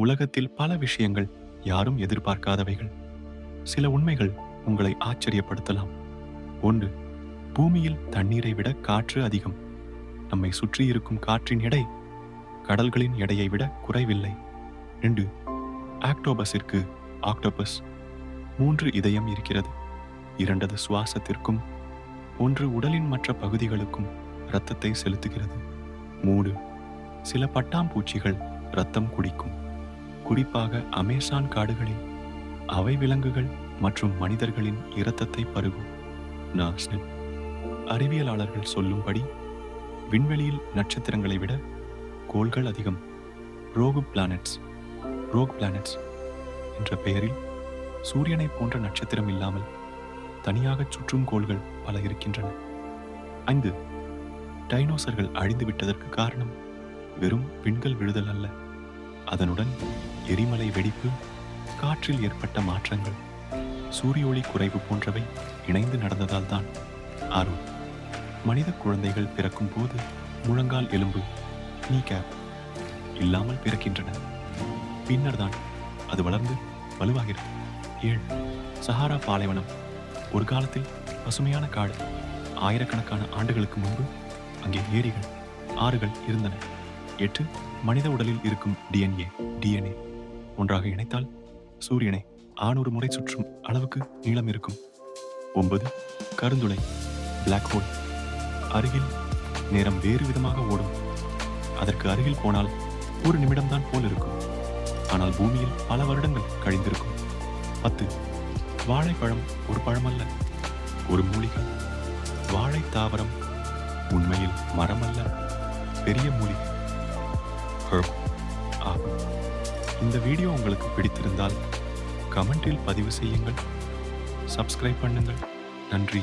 உலகத்தில் பல விஷயங்கள் யாரும் எதிர்பார்க்காதவைகள். சில உண்மைகள் உங்களை ஆச்சரியப்படுத்தலாம். ஒன்று பூமியில் தண்ணீரை விட காற்று அதிகம். நம்மை சுற்றி இருக்கும் காற்றின் எடை கடல்களின் எடையை விட குறைவில்லை. ரெண்டு ஆக்டோபஸிற்கு ஆக்டோபஸ் மூன்று இதயம் இருக்கிறது. இரண்டது சுவாசத்திற்கும் ஒன்று உடலின் மற்ற பகுதிகளுக்கும் இரத்தத்தை செலுத்துகிறது. மூணு சில பட்டாம்பூச்சிகள் இரத்தம் குடிக்கும். குறிப்பாக அமேசான் காடுகளில். அவை விலங்குகள் மற்றும் மனிதர்களின் இரத்தத்தை பருகும். நாசன் அறிவியலாளர்கள் சொல்லும்படி விண்வெளியில் நட்சத்திரங்களை விட கோள்கள் அதிகம். ரோகு பிளானட்ஸ் ரோக் பிளானட்ஸ் என்ற பெயரில் சூரியனை போன்ற நட்சத்திரம் இல்லாமல் தனியாக சுற்றும் கோள்கள் பல இருக்கின்றன. ஐந்து டைனோசர்கள் அழிந்துவிட்டதற்கு காரணம் வெறும் விண்கள் விழுதல் அல்ல. அதனுடன் எரிமலை வெடிப்பு காற்றில் ஏற்பட்ட மாற்றங்கள் சூரிய ஒளி குறைவு போன்றவை இணைந்து நடந்ததால் தான். அருள் மனித குழந்தைகள் பிறக்கும் போது முழங்கால் எலும்பு நீ கேப் இல்லாமல் பிறக்கின்றன. பின்னர் தான் அது வளர்ந்து வலுவாகிறது. ஏழு சஹாரா பாலைவனம். ஒரு காலத்தில் பசுமையான காடு. ஆயிரக்கணக்கான ஆண்டுகளுக்கு முன்பு அங்கே ஏரிகள் ஆறுகள் இருந்தன. எட்டு மனித உடலில் இருக்கும் டிஎன்ஏ டிஎன்ஏ ஒன்றாக இணைத்தால் சூரியனை ஆநூறு முறை சுற்றும் அளவுக்கு நீளம் இருக்கும். ஒன்பது கருந்துளை பிளாக் ஹோல் அருகில் நேரம் வேறு விதமாக ஓடும். அதற்கு அருகில் போனால் ஒரு நிமிடம்தான் போல் இருக்கும். ஆனால் பூமியில் பல வருடங்கள் கழிந்திருக்கும். பத்து வாழைப்பழம் ஒரு பழமல்ல ஒரு மூலிகை. வாழை தாவரம் உண்மையில் மரமல்ல பெரிய மூலிகை. Herb. ஆகும் இந்த வீடியோ உங்களுக்கு பிடித்திருந்தால் கமெண்டில் பதிவு செய்யுங்கள். சப்ஸ்கிரைப் பண்ணுங்கள். நன்றி.